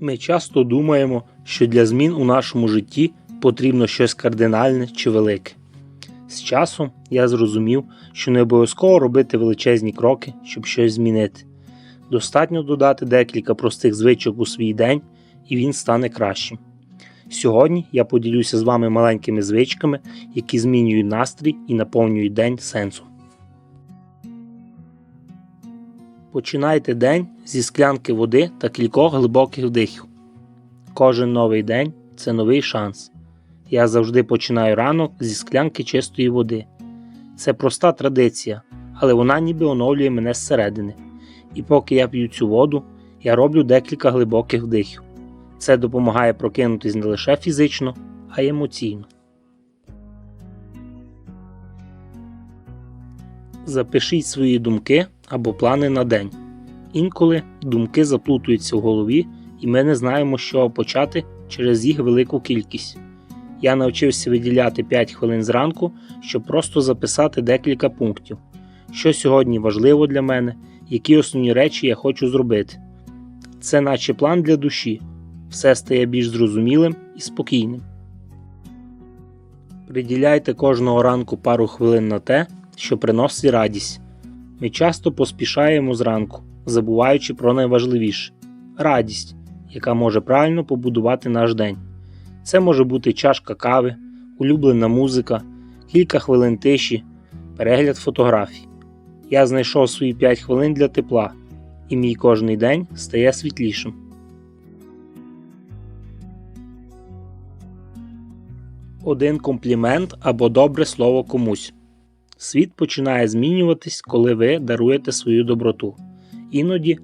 Ми часто думаємо, що для змін у нашому житті потрібно щось кардинальне чи велике. З часом я зрозумів, що не обов'язково робити величезні кроки, щоб щось змінити. Достатньо додати декілька простих звичок у свій день, і він стане кращим. Сьогодні я поділюся з вами маленькими звичками, які змінюють настрій і наповнюють день сенсом. Починайте день зі склянки води та кількох глибоких вдихів. Кожен новий день це новий шанс. Я завжди починаю ранок зі склянки чистої води. Це проста традиція, але вона ніби оновлює мене зсередини. І поки я п'ю цю воду, я роблю декілька глибоких вдихів. Це допомагає прокинутись не лише фізично, а й емоційно. Запишіть свої думки або плани на день. Інколи думки заплутуються в голові, і ми не знаємо, чого почати через їх велику кількість. Я навчився виділяти 5 хвилин зранку, щоб просто записати декілька пунктів, що сьогодні важливо для мене, які основні речі я хочу зробити. Це наче план для душі, все стає більш зрозумілим і спокійним. Приділяйте кожного ранку пару хвилин на те, що приносить радість. Ми часто поспішаємо зранку, забуваючи про найважливіше радість, яка може правильно побудувати наш день. Це може бути чашка кави, улюблена музика, кілька хвилин тиші, перегляд фотографій. Я знайшов свої 5 хвилин для тепла, і мій кожний день стає світлішим. Один комплімент або добре слово комусь. Світ починає змінюватись, коли ви даруєте свою доброту. Іноді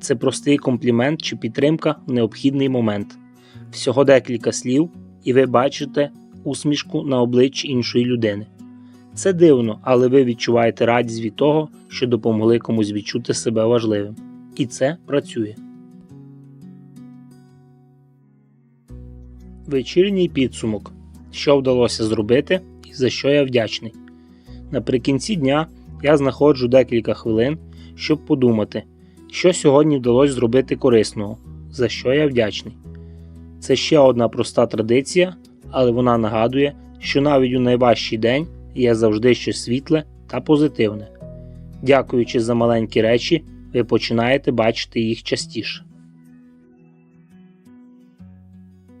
це простий комплімент чи підтримка в необхідний момент. Всього декілька слів, і ви бачите усмішку на обличчі іншої людини. Це дивно, але ви відчуваєте радість від того, що допомогли комусь відчути себе важливим. І це працює. Вечірній підсумок. Що вдалося зробити і за що я вдячний. Наприкінці дня я знаходжу декілька хвилин, щоб подумати, що сьогодні вдалося зробити корисного, за що я вдячний. Це ще одна проста традиція, але вона нагадує, що навіть у найважчий день є завжди щось світле та позитивне. Дякуючи за маленькі речі, ви починаєте бачити їх частіше.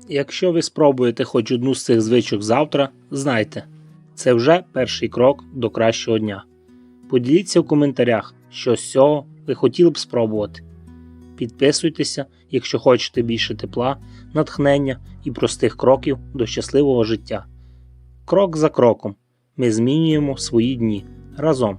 Якщо ви спробуєте хоч одну з цих звичок завтра, знайте, це вже перший крок до кращого дня. Поділіться в коментарях, що з цього ви хотіли б спробувати. Підписуйтеся, якщо хочете більше тепла, натхнення і простих кроків до щасливого життя. Крок за кроком ми змінюємо свої дні разом.